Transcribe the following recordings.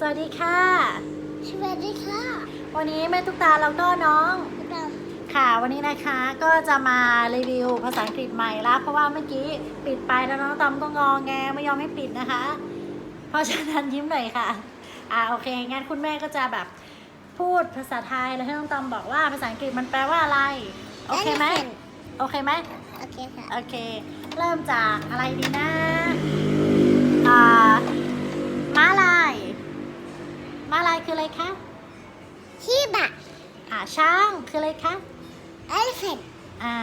สวัสดีค่ะ สวัสดีค่ะ วันนี้แม่ตุ๊กตาแล้วก็น้องเราค่ะวันนี้นะคะก็จะมารีวิวภาษาอังกฤษใหม่ละเพราะว่าเมื่อกี้ปิดไปแล้วน้องตอมก็งอแงไม่ยอมให้ปิดนะคะ เพราะฉะนั้นยิ้มหน่อยค่ะ อ่าโอเคงั้นคุณแม่ก็จะแบบพูดภาษาไทยแล้วให้น้องตอมบอกว่าภาษาอังกฤษมันแปลว่าอะไร โอเคไหมโอเคไหมโอเคค่ะโอเค เริ่มจากอะไรดีนะ คืออะไรคะชีบะอ่าช้างคืออะไรคะเอลเฟนอ่า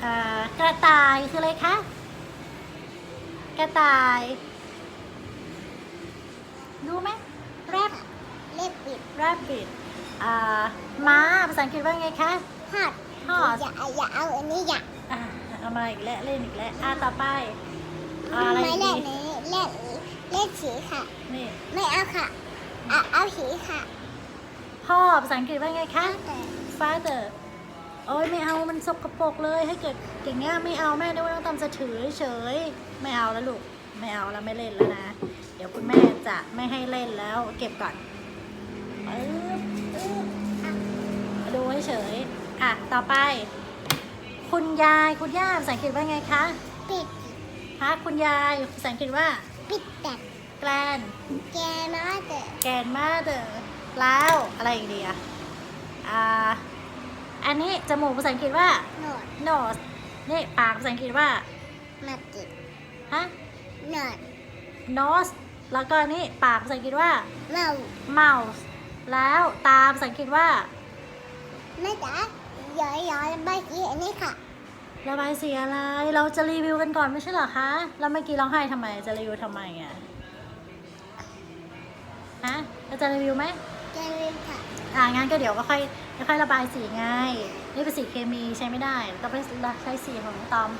เอ่อกระต่ายคืออะไรคะกระต่ายรู้ไหม rab เล็บบิด rabbit อ่าม้าภาษาอังกฤษว่าไงคะฮอด horse อย่าอย่าเอาอันนี้อย่าอ่าเอามาอีกแล้วเล่นอีกแล้วอ่าต่อไปอ่าอะไรไม่ดีเล่นนี้เล่นนี้เล่นสีค่ะ นี่ ไม่เอาค่ะ เอาเอาสีค่ะพ่อภาษาอังกฤษว่าไงคะ แต่ father โอ้ยไม่เอามันสกปรกเลยให้เกิดอย่างเงี้ยไม่เอาแม่ด้วยต้องทำจะถือเฉยไม่เอาแล้วลูกไม่เอาแล้วไม่เล่นแล้วนะ เดี๋ยวคุณแม่จะไม่ให้เล่นแล้วเก็บก่อนปึ๊บปึ๊บอะดูให้เฉยอะต่อไป คุณยายคุณย่าภาษาอังกฤษว่าไงคะปิดฮะคุณยายภาษาอังกฤษว่า ปิดแต่ แกลนแกมาแต่แกนมาเดอแล้วอะไรอีกดีอะอ่า อันนี้จมูกภาษาอังกฤษว่าโนด nose นี่ปากภาษาอังกฤษว่า มาติดฮะโนด nose แล้วก็นี่ปากภาษาอังกฤษว่าเมา mouth แล้วตาภาษาอังกฤษว่า ไม่จ๋าย้อยย้อยใบสีอันนี้ค่ะ ระบายสีอะไร เราจะรีวิวกันก่อนไม่ใช่เหรอคะ แล้วเมื่อกี้ร้องไห้ทำไม จะรีวิวทำไมอะ ฮะเราจะรีวิวไหมจะลืมค่ะอ่างั้นก็เดี๋ยวก็ค่อยค่อยระบายสีไงนี่เป็นสีเคมีใช้ไม่ได้ต้องไปใช้สีของตอม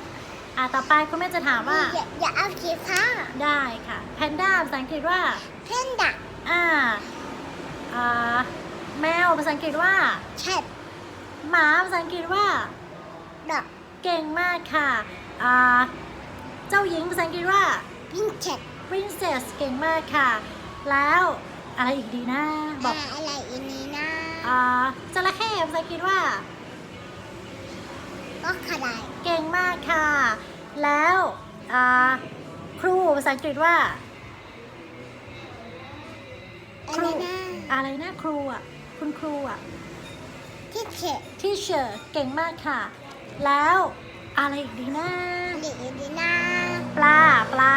อ่าต่อไปคุณแม่จะถามว่า อย่าอย่าเอาสีฟ้าได้ค่ะแพนด้าภาษาอังกฤษว่าเพนด้าอ่าอ่าแมวภาษาอังกฤษว่าเช็ดหมาภาษาอังกฤษว่าดอกเก่งมากค่ะอ่าเจ้าหญิงภาษาอังกฤษว่าพิงเช็ด princess เก่งมากค่ะ แล้ว อะไรอีกดีนะบอกอะไรอีนี้นะอ่าจระเข้ภาษาอังกฤษว่า ก็ขดายเก่งมากค่ะ แล้วอ่าครูภาษาอังกฤษว่า อะไรนะอะไรนะครูอะ คุณครูอะ ที่เช็ด teacher เก่งมากค่ะ แล้วอะไรอีกดีนะดีดีนะปลา ปลา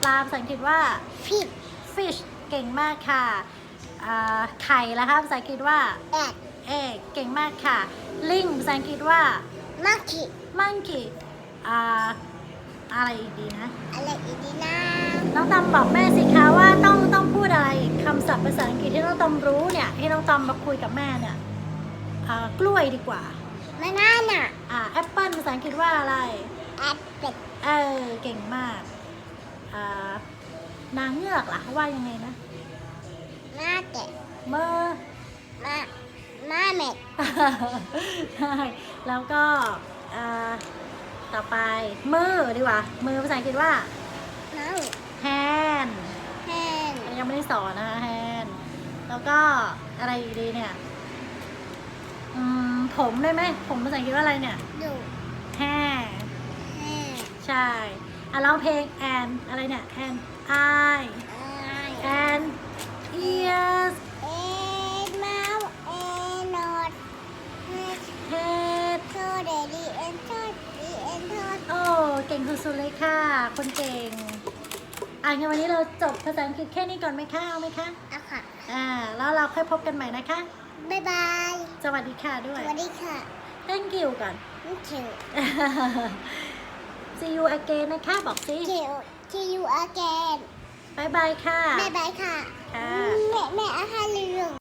ปลาภาษาอังกฤษว่า ฟิด fish เก่งมากค่ะอ่าไข่แล้วคะภาษาอังกฤษว่าแอด egg เก่งมากค่ะ ลิงภาษาอังกฤษว่ามังคี monkey อ่าอะไรอีกดีนะ อะไรอีดีนะน้องตอมบอกแม่สิคะว่าต้องต้องพูดอะไรคำศัพท์ภาษาอังกฤษที่น้องตอมรู้เนี่ยที่น้องตอมมาคุยกับแม่เนี่ยอ่ากล้วยดีกว่ามาน่าน่ะอ่าแอปเปิลภาษาอังกฤษว่าอะไร แอดเป็ดเออเก่งมากอ่า นางเงือกล่ะเขาว่ายังไงนะมาเตะเมื่อมามาเม็ดใช่แล้วก็อ่าต่อไปมือดีกว่า มือภาษาอังกฤษว่าเมา hand แฮนยังไม่ได้สอนนะคะ hand แล้วก็อะไรอีกดีเนี่ยอืมผมได้ไหมผมภาษาอังกฤษว่าอะไรเนี่ยดู hair แฮนใช่อะร้องเพลง and อะไรเนี่ย and eye ไอ and ears เอ็ดเมาเอ็นนอดเฮด head โทเดดีเอ็นโทดีเอ็นโทดโอ้เก่งสุดๆเลยค่ะ คนเก่ง อะงั้นวันนี้เราจบภาษาอังกฤษแค่นี้ก่อนไหมคะ เอาไหมคะอะค่ะอ่า แล้วเราค่อยพบกันใหม่นะคะ บ๊ายบาย สวัสดีค่ะด้สวยวัสดีค่ะ thank you ก่อน thank you see you again นะคะ บอกสิ see you see you again บายบายค่ะ บ๊ายบายค่ะ ค่ะ แม่แม่อาหารเรื่อง